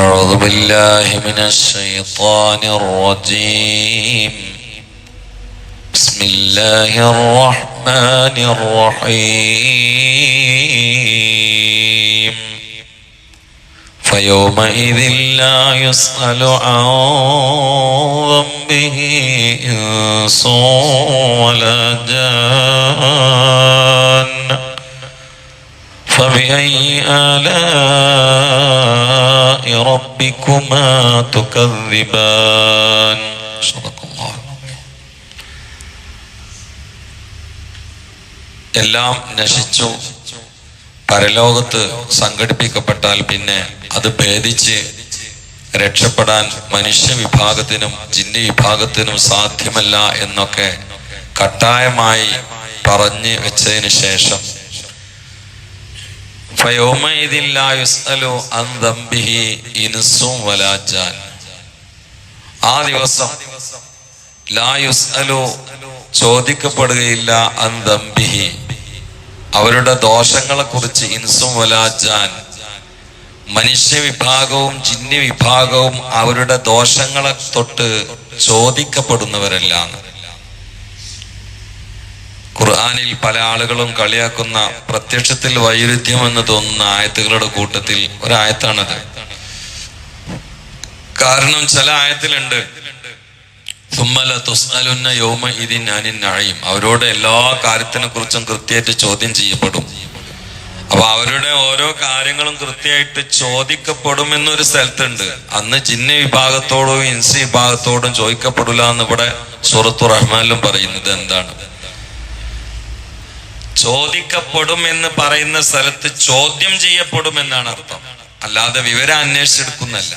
أعوذ بالله من الشيطان الرجيم. بسم الله الرحمن الرحيم. فيومئذ لا يسأل عن ذنبه إنس ولا جان. فبأي آلاء ربكما تكذبان صدق الله എല്ലാം നശിച്ചു പരലോകത്ത് സംഘടിപ്പിക്കപ്പെട്ടാൽ പിന്നെ അത് ഭേദിച്ച് രക്ഷപ്പെടാൻ മനുഷ്യ വിഭാഗത്തിനും ജിന്നി വിഭാഗത്തിനും സാധ്യമല്ല എന്നൊക്കെ കട്ടായമായി പറഞ്ഞു വെച്ചതിന് ശേഷം ആ ദിവസം ചോദിക്കപ്പെടുകയില്ല അന്തംബിഹി അവരുടെ ദോഷങ്ങളെ കുറിച്ച് ഇൻസും വലാജാൻ. മനുഷ്യ വിഭാഗവും ജിന്നി വിഭാഗവും അവരുടെ ദോഷങ്ങളെ തൊട്ട് ചോദിക്കപ്പെടുന്നവരല്ല. ഖുർആാനിൽ പല ആളുകളും കളിയാക്കുന്ന പ്രത്യക്ഷത്തിൽ വൈരുദ്ധ്യം എന്ന് തോന്നുന്ന ആയത്തുകളുടെ കൂട്ടത്തിൽ ഒരായത്താണത്. കാരണം ചില ആയത്തിലുണ്ട്. സുമ്മല തുസ്അലുന്ന യോമ ഇതിൻ അനിൻ നഴയും അവരോട് എല്ലാ കാര്യത്തിനെ കുറിച്ചും കൃത്യമായിട്ട് ചോദ്യം ചെയ്യപ്പെടും. അപ്പൊ അവരുടെ ഓരോ കാര്യങ്ങളും കൃത്യമായിട്ട് ചോദിക്കപ്പെടും എന്നൊരു സ്ഥലത്തുണ്ട്. അന്ന് ജിന്ന വിഭാഗത്തോടും ഇൻസി വിഭാഗത്തോടും ചോദിക്കപ്പെടില്ല എന്ന് ഇവിടെ സൂറത്തു റഹ്മാനിലും പറയുന്നത് എന്താണ്? ചോദിക്കപ്പെടും എന്ന് പറയുന്ന സ്ഥലത്ത് ചോദ്യം ചെയ്യപ്പെടും എന്നാണ് അർത്ഥം. അല്ലാതെ വിവരം അന്വേഷിച്ചെടുക്കുന്നല്ല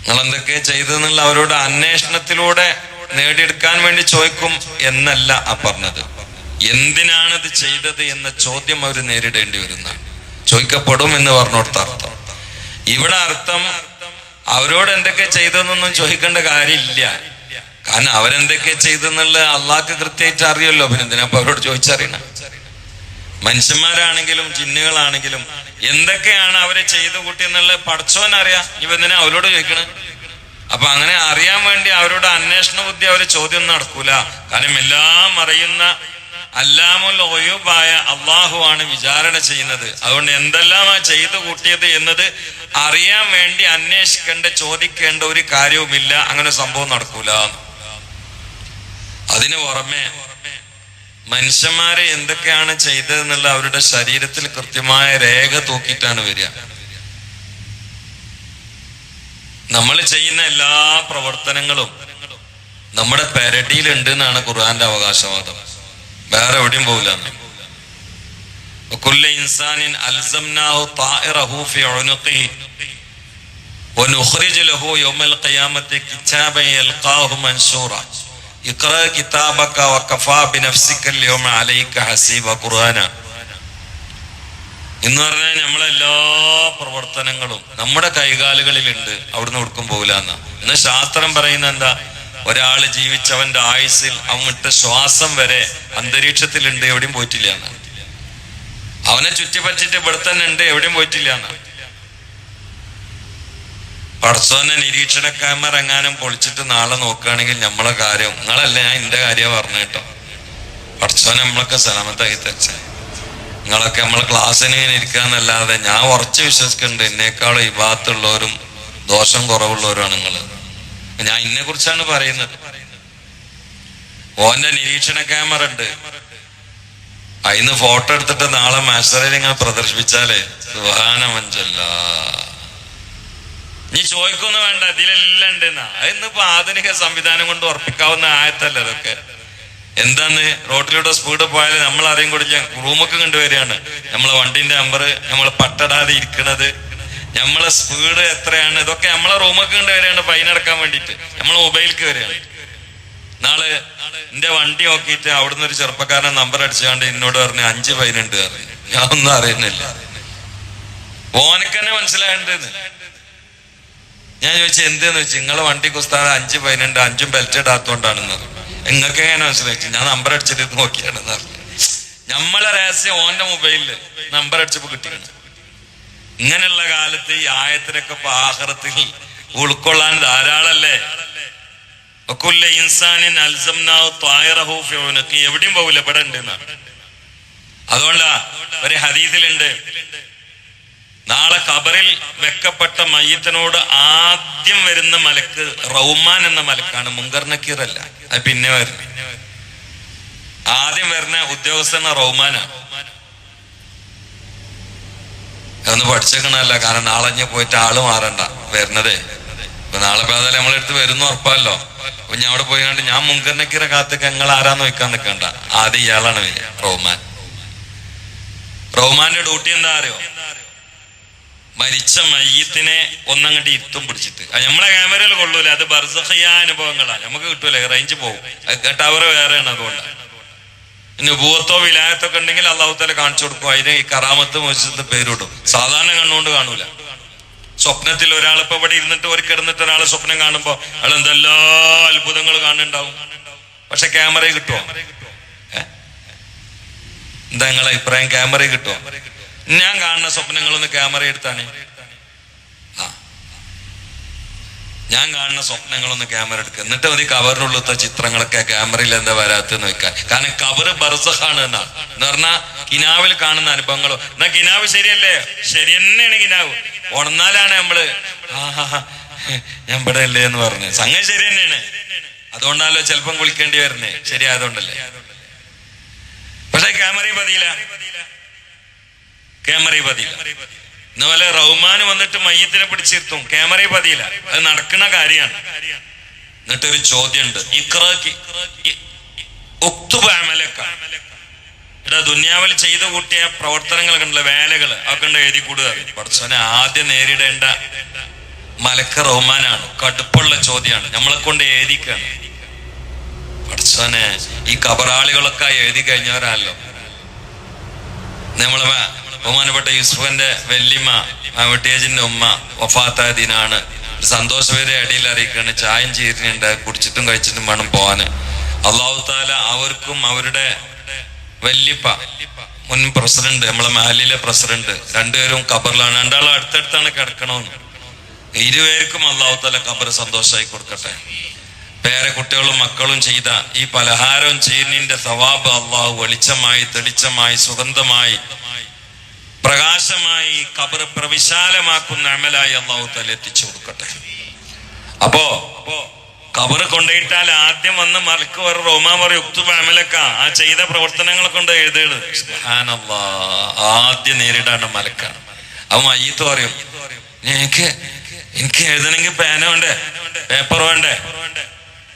നിങ്ങൾ എന്തൊക്കെ ചെയ്തെന്നുള്ള അവരോട് അന്വേഷണത്തിലൂടെ നേടിയെടുക്കാൻ വേണ്ടി ചോദിക്കും എന്നല്ല ആ പറഞ്ഞത്. എന്തിനാണ് ഇത് ചെയ്തത് എന്ന ചോദ്യം അവർ നേരിടേണ്ടി വരുന്ന ചോദിക്കപ്പെടും എന്ന് പറഞ്ഞോടത്ത അർത്ഥം. ഇവിടെ അർത്ഥം അവരോട് എന്തൊക്കെ ചെയ്തതെന്നൊന്നും ചോദിക്കേണ്ട കാര്യമില്ല. കാരണം അവരെന്തൊക്കെ ചെയ്തെന്നുള്ള അള്ളാഹ്ക്ക് കൃത്യമായിട്ട് അറിയല്ലോ പിന്നെ എന്തിനാ അവരോട് ചോദിച്ചറിയണം? മനുഷ്യന്മാരാണെങ്കിലും ജിന്നുകളാണെങ്കിലും എന്തൊക്കെയാണ് അവരെ ചെയ്തു കൂട്ടിയെന്നുള്ള പഠിച്ചോനറിയാം ഇവ എന്തിനാ അവരോട് ചോദിക്കണേ? അപ്പൊ അങ്ങനെ അറിയാൻ വേണ്ടി അവരോട് അന്വേഷണ ബുദ്ധി അവർ ചോദ്യം നടക്കൂല. കാരണം എല്ലാം അറിയുന്ന അല്ലാമുൽ ഒയുബായ അള്ളാഹു ആണ് വിചാരണ ചെയ്യുന്നത്. അതുകൊണ്ട് എന്തെല്ലാം ആ ചെയ്തു കൂട്ടിയത് എന്നത് അറിയാൻ വേണ്ടി അന്വേഷിക്കേണ്ട ചോദിക്കേണ്ട ഒരു കാര്യവുമില്ല. അങ്ങനെ സംഭവം നടക്കൂല. അതിന് പുറമെ മനുഷ്യന്മാരെ എന്തൊക്കെയാണ് ചെയ്തതെന്നുള്ള അവരുടെ ശരീരത്തിൽ കൃത്യമായ രേഖ തൂക്കിയിട്ടാണ് വരിക നമ്മൾ ചെയ്യുന്ന എല്ലാ പ്രവർത്തനങ്ങളും നമ്മുടെ പെരടിയിലുണ്ട് എന്നാണ് ഖുർആന്റെ അവകാശവാദം വേറെ എവിടെയും പോകില്ല കുല്ല ഇൻസാനിൻ അൽസംനാഹു താഇറഹു ഫി ഉനുഖിഹി ونخرج له يوم القيامة كتابا يلقاه منشورا എന്ന് പറഞ്ഞാൽ നമ്മളെല്ലാ പ്രവർത്തനങ്ങളും നമ്മുടെ കൈകാലുകളിലുണ്ട് അവിടുന്ന് ഒടുക്കും പോകില്ല എന്നാ. ഇന്ന് ശാസ്ത്രം പറയുന്ന എന്താ? ഒരാൾ ജീവിച്ചവന്റെ ആയുസിൽ അവൻ ശ്വാസം വരെ അന്തരീക്ഷത്തിലുണ്ട് എവിടെയും പോയിട്ടില്ല എന്നാ. അവനെ ചുറ്റിപ്പറ്റിട്ട് ഇവിടെ തന്നെ ഉണ്ട് എവിടെയും പോയിട്ടില്ല എന്നാ. പടച്ചോനെ നിരീക്ഷണ ക്യാമറ എങ്ങാനും പൊളിച്ചിട്ട് നാളെ നോക്കുകയാണെങ്കിൽ നമ്മളെ കാര്യം നിങ്ങളല്ല ഞാൻ എന്റെ കാര്യം പറഞ്ഞു കേട്ടോ. പടച്ചോനെ നമ്മളൊക്കെ സലാമത്താക്കി തച്ച നിങ്ങളൊക്കെ നമ്മൾ ക്ലാസ്സിന് ഇങ്ങനെ ഇരിക്കാന്നല്ലാതെ ഞാൻ ഉറച്ച് വിശ്വസിക്കുന്നുണ്ട് എന്നേക്കാളും ഈ ഭാഗത്തുള്ളവരും ദോഷം കുറവുള്ളവരുമാണ് നിങ്ങൾ ഞാൻ ഇന്നെ കുറിച്ചാണ് പറയുന്നത്. ഓന്റെ നിരീക്ഷണ ക്യാമറ ഉണ്ട്. അതിന്ന് ഫോട്ടോ എടുത്തിട്ട് നാളെ മാസ്റ്ററിൽ ഇങ്ങനെ പ്രദർശിപ്പിച്ചാലേ സുഹാന മഞ്ചല്ല നീ ചോദിക്കൊന്നും വേണ്ട ഇതിലെല്ലാം ഉണ്ടെന്നാ അതിന്നിപ്പോ ആധുനിക സംവിധാനം കൊണ്ട് ഉറപ്പിക്കാവുന്ന ആയത്തല്ല അതൊക്കെ? എന്താന്ന് റോഡിലൂടെ സ്പീഡ് പോയാൽ നമ്മൾ അറിയും കൂടി റൂമൊക്കെ കണ്ടുവരികയാണ് നമ്മളെ വണ്ടിന്റെ നമ്പർ നമ്മൾ പട്ടടാതെ ഇരിക്കണത് നമ്മളെ സ്പീഡ് എത്രയാണ് ഇതൊക്കെ നമ്മളെ റൂമൊക്കെ കണ്ടുവരികയാണ് ഫൈൻ അടക്കാൻ വേണ്ടിയിട്ട്. നമ്മൾ മൊബൈലിക്ക് വരികയാണ്. നാളെ എന്റെ വണ്ടി നോക്കിയിട്ട് അവിടുന്ന് ഒരു ചെറുപ്പക്കാരനെ നമ്പർ അടിച്ചുകൊണ്ട് എന്നോട് പറഞ്ഞു അഞ്ച് ഫൈൻ ഉണ്ട് പറഞ്ഞു. ഞാൻ ഒന്നും അറിയുന്നില്ല. ഓനക്ക് തന്നെ മനസ്സിലാകേണ്ടത് ഞാൻ ചോദിച്ചു എന്തെന്ന് വെച്ചു നിങ്ങളെ വണ്ടി കുസ്താതെ അഞ്ച് പതിനുണ്ട് അഞ്ചും ബെൽറ്റ് ഇടാത്തോണ്ടാണെന്ന് നിങ്ങൾക്ക് എങ്ങനെ മനസ്സിലായി ഞാൻ നമ്പർ അടിച്ചിട്ട് നോക്കിയാണ് നമ്മളെ രഹസ്യം ഓന്റെ മൊബൈലിൽ നമ്പർ അടിച്ചപ്പോ കിട്ടിയാണ് ഇങ്ങനെയുള്ള കാലത്ത് ഈ ആയത്തിനൊക്കെ ഇപ്പൊ ആഹ്റത്തിൽ ഉൾക്കൊള്ളാൻ ധാരാളല്ലേ? ഒക്കുല്ല ഇൻസാനിൻ അൽസംനാവ് എവിടെയും പോകില്ല ഇവിടെ ഉണ്ട്. അതുകൊണ്ടാ ഒരു ഹദീസിലുണ്ട്. നാളെ ഖബറിൽ വെക്കപ്പെട്ട മയ്യത്തിനോട് ആദ്യം വരുന്ന മലക്ക് റൗമാൻ എന്ന മലക്കാണ് മുങ്കർ നക്കീർ അല്ല. അത് പിന്നെ വരും ആദ്യം വരുന്ന ഉദ്യോഗസ്ഥന റൗമാനാണ് അതൊന്ന് പഠിച്ചേക്കണല്ല കാരണം നാളെ ഞാൻ പോയിട്ട് ആൾ മാറണ്ട വരുന്നതേ. ഇപ്പൊ നാളെ പേതാലും നമ്മളെടുത്ത് വരുന്ന ഉറപ്പല്ലോ. അപ്പൊ ഞാൻ അവിടെ പോയി കണ്ട് ഞാൻ മുൻകറിനക്കിറ കാത്തേക്ക് നിങ്ങൾ ആരാന്ന് വെക്കാൻ നിൽക്കണ്ട ആദ്യം ഇയാളാണ് വരിക റൗമാന്റെ ഡ്യൂട്ടി എന്താ അറിയോ? മരിച്ച മയ്യത്തിനെ ഒന്നങ്ങട്ട് ഇത്തും പിടിച്ചിട്ട്. നമ്മളെ ക്യാമറയിൽ കൊള്ളൂല. അത് ബർസഖിയ അനുഭവങ്ങളാണ്. നമുക്ക് കിട്ടൂല. റേഞ്ച് പോകും. ടവർ വേറെയാണ് അതുകൊണ്ടാണ് ഇനി ഭൂവത്തോ വിലായത്തൊക്കെ ഉണ്ടെങ്കിൽ അള്ളാഹുത്തല കാണിച്ചു കൊടുക്കും. അതിന് ഈ കറാമത്ത് മോശത്ത് പേരിടും. സാധാരണ കണ്ണുകൊണ്ട് കാണൂല. സ്വപ്നത്തിൽ ഒരാൾ ഇവിടെ ഇരുന്നിട്ട് ഒരു കിടന്നിട്ട് ഒരാൾ സ്വപ്നം കാണുമ്പോ അയാൾ എന്തെല്ലാം അത്ഭുതങ്ങൾ കാണുന്നുണ്ടാവും. പക്ഷെ ക്യാമറയിൽ കിട്ടുമോ എന്താ നിങ്ങളെ അഭിപ്രായം? ക്യാമറയിൽ കിട്ടുമോ ഞാൻ കാണുന്ന സ്വപ്നങ്ങളൊന്ന് ക്യാമറ എടുത്താണ്. ഞാൻ കാണുന്ന സ്വപ്നങ്ങളൊന്ന് ക്യാമറ എടുക്കുക എന്നിട്ട് മതി കവറിനുള്ളത്തെ ചിത്രങ്ങളൊക്കെ ക്യാമറയിൽ എന്താ വരാത്തെന്ന് വെക്കാൻ കാരണം കവറ് ബർസഹാണ് എന്നാണ് എന്ന് പറഞ്ഞാൽ കിനാവിൽ കാണുന്ന അനുഭവങ്ങളോ. എന്നാ കിനാവ് ശരിയല്ലേ? ശരി തന്നെയാണ് കിനാവ്. ഉണർന്നാലാണ് നമ്മൾ ഞാൻ ഇവിടെ അല്ലേ എന്ന് പറഞ്ഞു സംഗതി ശരി തന്നെയാണ്. അതുകൊണ്ടാണല്ലോ ചിലപ്പം കുളിക്കേണ്ടി വരുന്നേ. ശരിയായതുകൊണ്ടല്ലേ പക്ഷെ ക്യാമറയും പതിയില്ല. ക്യാമറയിൽ പതിയില്ല ഇന്നുപോലെ റഹ്മാൻ വന്നിട്ട് മയ്യത്തിനെ പിടിച്ചിരുത്തും. ക്യാമറയിൽ പതിയില്ല അത് നടക്കുന്ന കാര്യമാണ്. എന്നിട്ടൊരു ചോദ്യമുണ്ട്. ഇക്രാക്കി ഒക്തുബാമലക്ക ഇവിടെ ദുന്യാവിൽ ചെയ്തു കൂട്ടിയ പ്രവർത്തനങ്ങളൊക്കെ ഉണ്ടല്ലോ വേലകൾ അതൊക്കെ ഉണ്ട് എഴുതി കൂടുക. പഠിച്ചവനെ ആദ്യം നേരിടേണ്ട മലക്ക റഹ്മാനാണ് കടുപ്പുള്ള ചോദ്യമാണ്. നമ്മളെ കൊണ്ട് എഴുതിക്കാണ്. പഠിച്ചവനെ ഈ കബറാളികളൊക്കെ എഴുതി കഴിഞ്ഞവരല്ലോ നമ്മളെ ബഹുമാനപ്പെട്ട യൂസുഫന്റെ വല്യമ്മ ആ വെട്ടിയേജിന്റെ ഉമ്മ വഫാത്തായ ദിനാണ് ഒരു സന്തോഷപേരെ അടിയിൽ അറിയിക്കുകയാണ്. ചായം ചീരിനുണ്ട് കുടിച്ചിട്ടും കഴിച്ചിട്ടും വേണം പോവാന് അള്ളാഹു താല അവർക്കും അവരുടെ വല്യപ്പ മുൻ പ്രസിഡന്റ് നമ്മളെ മഹലിലെ പ്രസിഡന്റ് രണ്ടുപേരും ഖബറിലാണ്. രണ്ടാളും അടുത്തടുത്താണ് കിടക്കണമെന്ന് ഇരുപേർക്കും അള്ളാഹു താല ഖബർ സന്തോഷമായി കൊടുക്കട്ടെ. പേരെ കുട്ടികളും മക്കളും ചെയ്ത ഈ പലഹാരവും ചെയ്യുന്നതിന്റെ സവാബ് അള്ളാഹു വെളിച്ചമായി തെളിച്ചമായി സുഗന്ധമായി പ്രകാശമായി കബർ പ്രവിശാലമാക്കുന്ന അമലായി അള്ളാഹു തല എത്തിച്ചു കൊടുക്കട്ടെ. അപ്പോ കബർ കൊണ്ടുപോയിട്ടാൽ ആദ്യം വന്ന് മലക്ക് പറ റോമാ പറയും ഉക്തുബ അമലക്ക ആ ചെയ്ത പ്രവർത്തനങ്ങളെ കൊണ്ട് സുബ്ഹാനല്ലാ. ആദ്യം നേരിടാണ് മലക്കാണ്. അവൻ മയ്യത്ത് പറയും എനിക്ക് എനിക്ക് എഴുതണമെങ്കിൽ പേന വേണ്ടേ? പേപ്പർ വേണ്ടേ?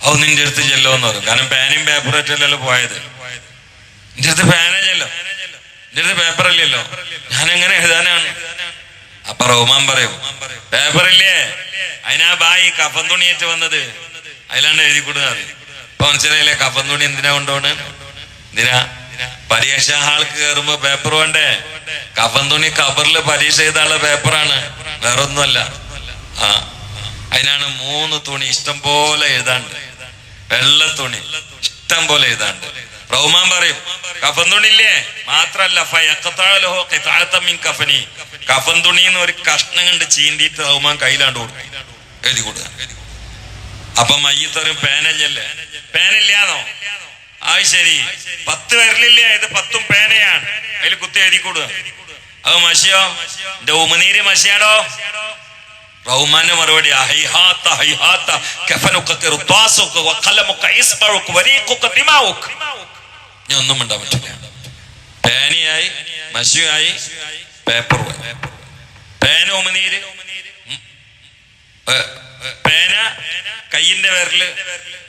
അത് നിന്റെ അടുത്ത് ചെല്ലോ എന്ന് പറയും. കാരണം പേനയും പേപ്പറും ആയിട്ടല്ലല്ലോ പോയത്. നിന്റെ അടുത്ത് പേന ചെല്ലോ നിന്റെ പേപ്പറല്ലല്ലോ ഞാൻ എങ്ങനെ എഴുതാനാണ്? അപ്പൊ റഹ്മാൻ പറയും പേപ്പറില്ലേ അതിനാ ബായി കഫൻ തുണിയേറ്റ് വന്നത്. അതിലാണ് എഴുതി കൊടുക്കുന്നത്. ഇപ്പൊ മനസ്സിലായില്ലേ കഫൻ തുണി എന്തിനാ കൊണ്ടോണ് എന്തിനാ? പരീക്ഷാ ഹാൾക്ക് കയറുമ്പോ പേപ്പർ വേണ്ടേ? കഫൻ തുണി കബറിൽ പരീക്ഷ ചെയ്താലുള്ള പേപ്പറാണ് വേറൊന്നുമല്ല. ആ അതിനാണ് മൂന്ന് തുണി ഇഷ്ടം പോലെ എഴുതാണ്ട്. വെള്ള തുണി ഇഷ്ടം പോലെ എഴുതാണ്ട്. റഹ്മാൻ പറയും കഫൻ തുണില്ലേ മാത്രല്ല കഫനി കഫൻ തുണി എന്ന് ഒരു കഷ്ണം കണ്ട് ചീന്തിയിട്ട് റഹ്മാൻ കയ്യിലാണ്ട് കൊടുക്കും. എഴുതി കൊടുക്കുക. അപ്പൊ മയ്യത്തറും പേനല്ലേ പേനില്ലാന്നോ ആ ശരി. പത്ത് വരലില്ലേ? ഇത് പത്തും പേനയാണ്. അതിൽ കുത്തി എഴുതി കൊടുക്കുക. അത് മഷിയോ? എന്റെ ഉമനീര് മഷിയാടോ? റഹ്മാന്റെ മറുപടി ഹൈഹാത്ത ഇനി ഒന്നും മിണ്ടാൻ പറ്റില്ല. പേനയായി മഷിയായി പേപ്പർ പേന ഉമനീര് പേന കയ്യിന്റെ പേരിൽ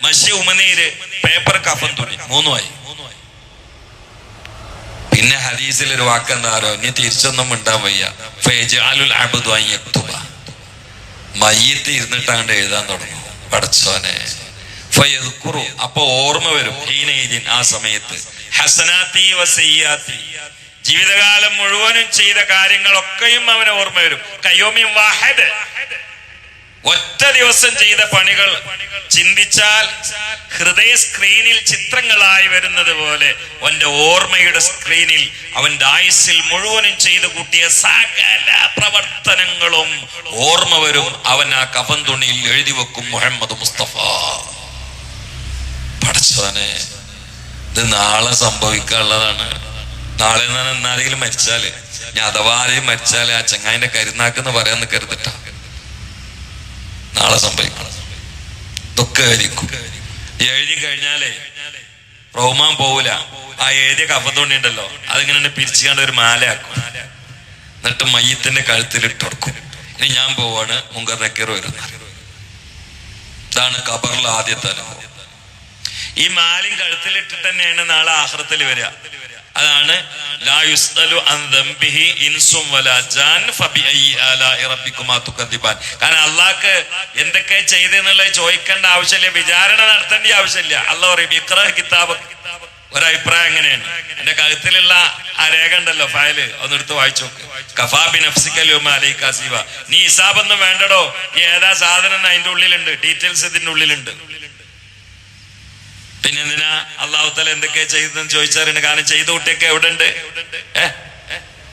മഷി ഉമനീര് പേപ്പർ കഫൻ തുണി മൂന്നുമായി. പിന്നെ ഹദീസിൽ ഒരു വാക്കെന്താറോ ഇനി തിരിച്ചൊന്നും മിണ്ടാൻ വയ്യ. ഫേജാലുൽ മയ്യത്ത് ഇരുന്നിട്ടാണ്ട് എഴുതാൻ തുടങ്ങും. പടച്ചോനെ അപ്പൊ ഓർമ്മ വരും ആ സമയത്ത്. ജീവിതകാലം മുഴുവനും ചെയ്ത കാര്യങ്ങളൊക്കെയും അവന് ഓർമ്മ വരും. ഒറ്റ ദിവസം ചെയ്ത പണികൾ. ചിന്തിച്ചാൽ ഹൃദയ സ്ക്രീനിൽ ചിത്രങ്ങളായി വരുന്നത് പോലെ അവന്റെ ഓർമ്മയുടെ സ്ക്രീനിൽ അവന്റെ ആയുസിൽ മുഴുവനും ചെയ്തു കൂട്ടിയ സകല പ്രവർത്തനങ്ങളും ഓർമ്മ വരും. അവൻ ആ കഫൻ തുണിയിൽ എഴുതി വെക്കും മുഹമ്മദ് മുസ്തഫ. പഠിച്ചവനെ ഇത് നാളെ സംഭവിക്കാനുള്ളതാണ്. നാളെ ഞാൻ എന്നാരെങ്കിലും മരിച്ചാൽ ഞാൻ അഥവാ ആരെയും മരിച്ചാൽ ആ ചങ്ങായിന്റെ കരുനാക്കെന്ന് പറയാൻ നിൽക്കരുതിട്ട നാളെ സംഭവിക്കണം ഇതൊക്കെ ആയിരിക്കും. എഴുതി കഴിഞ്ഞാലേ റോമാൻ പോവില്ല ആ എഴുതിയ കപ്പത്തോണ്ടി ഉണ്ടല്ലോ അതിങ്ങനെ പിരിച്ചുകൊണ്ട് ഒരു മാലയാക്കും. എന്നിട്ട് മയ്യത്തിന്റെ കഴുത്തിൽ ഇട്ടുകൊടുക്കും ഇനി ഞാൻ പോവാണ് മുങ്കർ നക്കീർ വരുന്നത്. ഇതാണ് കബറിലെ ആദ്യത്തെ അനുഭവം. ഈ മാലിൻ കഴുത്തിലിട്ടിട്ട് തന്നെയാണ് നാളെ ആഹ്റത്തിൽ വരിക. അതാണ് കാരണം അള്ളാഹ്ക്ക് എന്തൊക്കെ ചെയ്തെന്നുള്ളത് ചോദിക്കേണ്ട ആവശ്യമില്ല വിചാരണ നടത്തേണ്ട ആവശ്യമില്ല. അള്ളാഹ് പറയും ഇക്ര കിതാബ് ഒരഭിപ്രായം എങ്ങനെയാണ്? എന്റെ കഴുത്തിലുള്ള ആ രേഖ ഉണ്ടല്ലോ ഫയൽ. ഒന്നെടുത്ത് വായിച്ചു നോക്ക്. കഫാബി നഫ്സിക്കലുമ നീ ഹിസാബൊന്നും വേണ്ടടോ. ഏതാ സാധനം അതിന്റെ ഉള്ളിലുണ്ട്. ഡീറ്റെയിൽസ് ഇതിന്റെ ഉള്ളിലുണ്ട്. പിന്നെ എന്തിനാ അള്ളാഹു തല എന്തൊക്കെയാ ചെയ്തതെന്ന് എന്നെ കാരണം ചെയ്ത കുട്ടിയൊക്കെ എവിടെ ഉണ്ട്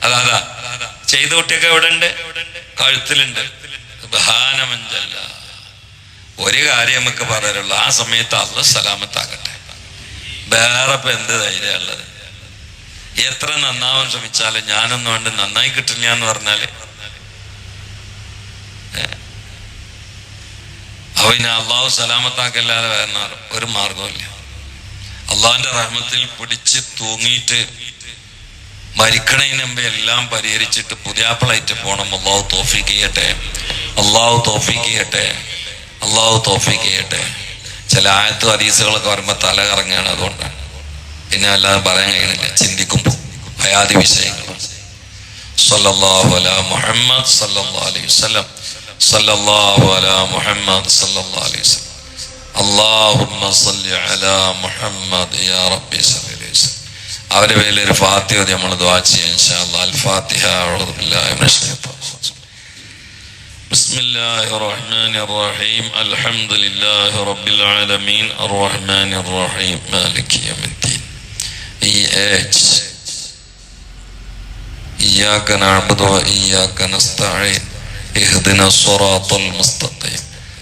അതാ അതാ. ചെയ്ത കുട്ടിയൊക്കെ എവിടെ ഉണ്ട് കഴുത്തിലുണ്ട്. ബഹാനമഞ്ചല്ല ഒരു കാര്യം നമുക്ക് പറയാനുള്ളൂ. ആ സമയത്ത് അള്ള സലാമത്താകട്ടെ. വേറെ ഇപ്പൊ എന്ത് ധൈര്യമുള്ളത് എത്ര നന്നാവാൻ ശ്രമിച്ചാലും ഞാനൊന്നും കൊണ്ട് നന്നായി കിട്ടില്ല എന്ന് പറഞ്ഞാൽ? അപ്പൊ ഇനി അള്ളാഹു സലാമത്താക്കല്ലാതെ വേറെ ഒരു മാർഗമില്ല അള്ളാഹിന്റെ റഹ്മത്തിൽ പിടിച്ച് തൂങ്ങിയിട്ട് മരിക്കണതിന് എല്ലാം പരിഹരിച്ചിട്ട് പുതിയാപ്പിളായിട്ട് പോണം. അള്ളാഹു തോഫിക്ക് ചെയ്യട്ടെ. അള്ളാഹു തോഫിക്ക് ചെയ്യട്ടെ. അള്ളാഹു തോഫിക്ക് ചെയ്യട്ടെ. ചില ആയത്ത് ഹദീസുകളൊക്കെ വരുമ്പോൾ തല കറങ്ങുകയാണ് അതുകൊണ്ടാണ് പിന്നെ അല്ലാതെ പറയാൻ കഴിയണില്ല ചിന്തിക്കുമ്പോൾ ഭയാതി വിഷയങ്ങൾ. മുഹമ്മദ് സല്ലല്ലാഹു അലൈഹി വസല്ലം. മുഹമ്മദ് അലൈഹി വസല്ലം. اللهم صل على محمد يا ربي صل عليه وسلم അവരുടെ പേരിൽ ഒരു ഫാത്തിഹ നമ്മൾ ദുആ ചെയ്യാം ഇൻഷാ അല്ലാഹ് അൽ ഫാത്തിഹ അഊദു ബില്ലാഹി മിനശ് ശൈത്താനിർ റജീം بسم الله الرحمن الرحيم الحمد لله رب العالمين الرحمن الرحيم مالك يوم الدين إياك إياك نعبد وإياك نستعين اهدنا الصراط المستقيم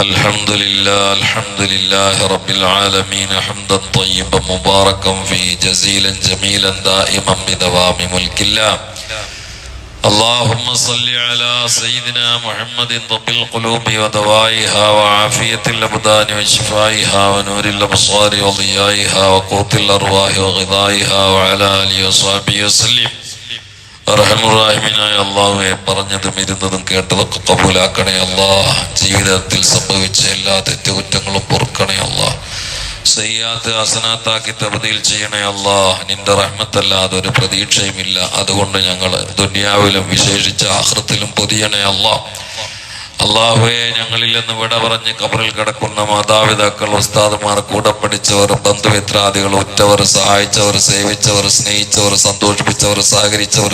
الحمد لله الحمد لله رب العالمين حمدا طيبا مباركا فيه جزيلا جميلا دائما بدوام ملك الله اللهم صل على سيدنا محمد طب القلوب ودوائها وعافية الأبدان وشفائها ونور الأبصار وضيائها وقوت الأرواح وغذائها وعلى آله وصحبه وسلم റഹമുറാഹിമിനായ അള്ളാഹുവെ പറഞ്ഞതും ഇരുന്നതും കേട്ടതൊക്കെ കബൂലാക്കണേ അള്ളാഹ് ജീവിതത്തിൽ സംഭവിച്ച എല്ലാ തെറ്റുകുറ്റങ്ങളും പൊറുക്കണേ അള്ളാഹ് സയ്യാത്ത് അസനാത്താക്കി തബദിയിൽ ചെയ്യണേ അള്ളാഹ് നിന്റെ റഹ്മത്തല്ലാതെ ഒരു പ്രതീക്ഷയുമില്ല. അതുകൊണ്ട് ഞങ്ങൾ ദുനിയാവിലും വിശേഷിച്ച് ആഹൃത്തിലും പൊതിയണേ അള്ളാഹ് അള്ളാഹുവെ ഞങ്ങളിൽ നിന്ന് വിട പറഞ്ഞ് കബറിൽ കിടക്കുന്ന മാതാപിതാക്കൾ ഉസ്താദുമാർ കൂടെ പഠിച്ചവർ ബന്ധുമിത്രാദികൾ ഉറ്റവർ സഹായിച്ചവർ സേവിച്ചവർ സ്നേഹിച്ചവർ സന്തോഷിപ്പിച്ചവർ സഹകരിച്ചവർ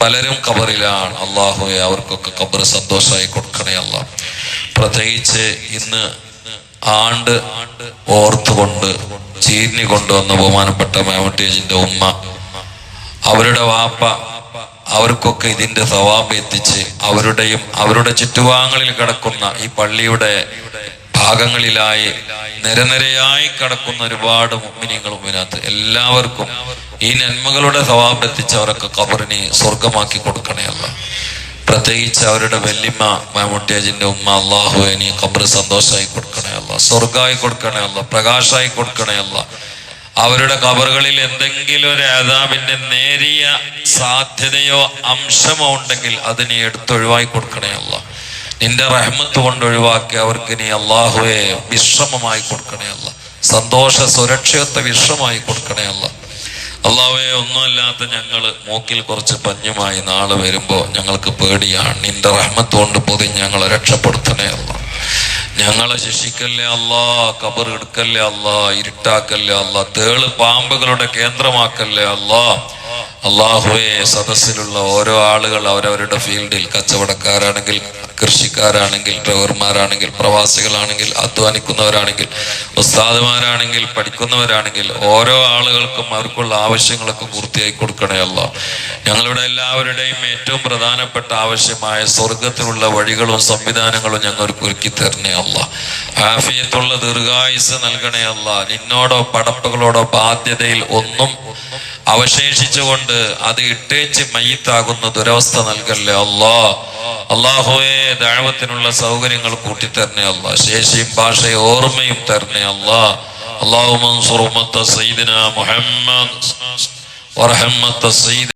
പലരും കബറിലാണ്. അള്ളാഹുവെ അവർക്കൊക്കെ കബർ സന്തോഷമായി കൊടുക്കണേ അല്ല. പ്രത്യേകിച്ച് ഇന്ന് ആണ്ട് ഓർത്തുകൊണ്ട് ചീരിഞ്ഞു കൊണ്ടുവന്ന ബഹുമാനപ്പെട്ട മാമട്ടേജിന്റെ ഉമ്മ അവരുടെ വാപ്പ അവർക്കൊക്കെ ഇതിന്റെ സവാബ് എത്തിച്ച് അവരുടെയും അവരുടെ ചുറ്റുഭാഗങ്ങളിൽ കിടക്കുന്ന ഈ പള്ളിയുടെ ഭാഗങ്ങളിലായി നിരനിരയായി കിടക്കുന്ന ഒരുപാട് മുമ്മിനികളും ഇതിനകത്ത് എല്ലാവർക്കും ഈ നന്മകളുടെ സ്വഭാവം എത്തിച്ചവരൊക്കെ കബറിനെ സ്വർഗമാക്കി കൊടുക്കണേ അല്ല. പ്രത്യേകിച്ച് അവരുടെ വല്യമ്മ മമ്മൂട്ടിയാജിന്റെ ഉമ്മ അള്ളാഹു നീ കബറ് സന്തോഷമായി കൊടുക്കണേ അല്ല. സ്വർഗമായി കൊടുക്കണേ അല്ല. പ്രകാശമായി കൊടുക്കണേ അല്ല. അവരുടെ കബറുകളിൽ എന്തെങ്കിലും ഒരു ആദാബിന്റെ നേരിയ സാധ്യതയോ അംശമോ ഉണ്ടെങ്കിൽ അതിനെ എടുത്തൊഴിവായി കൊടുക്കണേ അല്ല. നിന്റെ റഹ്മത്ത് കൊണ്ട് ഒഴിവാക്കി അവർക്ക് നീ അള്ളാഹുവെ വിശ്രമമായി കൊടുക്കണേ അല്ല. സന്തോഷ സുരക്ഷിതത്വ വിശ്രമമായി കൊടുക്കണേ അല്ല. അള്ളാഹുവെ ഒന്നുമല്ലാത്ത ഞങ്ങൾ മൂക്കിൽ കുറച്ച് പഞ്ഞുമായി നാളെ വരുമ്പോൾ ഞങ്ങൾക്ക് പേടിയാണ്. നിന്റെ റഹ്മത്ത് കൊണ്ട് പൊതി ഞങ്ങളെ രക്ഷപ്പെടുത്തണേ അല്ല. ഞങ്ങളെ ശിക്ഷിക്കല്ലേ അല്ല കബർ എടുക്കല്ലേ അല്ല ഇരുട്ടാക്കല്ലേ അല്ല തേൾ പാമ്പുകളുടെ കേന്ദ്രമാക്കല്ലേ അല്ല. അള്ളാഹുവെ സദസ്സിലുള്ള ഓരോ ആളുകൾ അവരവരുടെ ഫീൽഡിൽ കച്ചവടക്കാരാണെങ്കിൽ കൃഷിക്കാരാണെങ്കിൽ ഡ്രൈവർമാരാണെങ്കിൽ പ്രവാസികളാണെങ്കിൽ അധ്വാനിക്കുന്നവരാണെങ്കിൽ ഉസ്താദുമാരാണെങ്കിൽ പഠിക്കുന്നവരാണെങ്കിൽ ഓരോ ആളുകൾക്കും അവർക്കുള്ള ആവശ്യങ്ങളൊക്കെ പൂർത്തിയായി കൊടുക്കണേ അല്ല. ഞങ്ങളുടെ എല്ലാവരുടെയും ഏറ്റവും പ്രധാനപ്പെട്ട ആവശ്യമായ സ്വർഗത്തിനുള്ള വഴികളും സംവിധാനങ്ങളും ഞങ്ങൾക്ക് ഒരുക്കി തരണേ അല്ല ആഫിയത്തുള്ള ദീർഘായുസ് നൽകണേ അല്ല നിന്നോടോ പടപ്പുകളോടോ ബാധ്യതയിൽ ഒന്നും അവശേഷിച്ചുകൊണ്ട് അത് ഇട്ടേച്ച് മയ്യത്താകുന്ന ദുരവസ്ഥ നൽകല്ലേ അല്ലോ അള്ളാഹുവെ ദാഴവത്തിനുള്ള സൗകര്യങ്ങൾ കൂട്ടിത്തരണേ അല്ല ശേഷിയും ഭാഷയും ഓർമ്മയും തരണേ അല്ല അള്ളാഹു സയ്യിദിന മുഹമ്മദ് സയ്യിദ്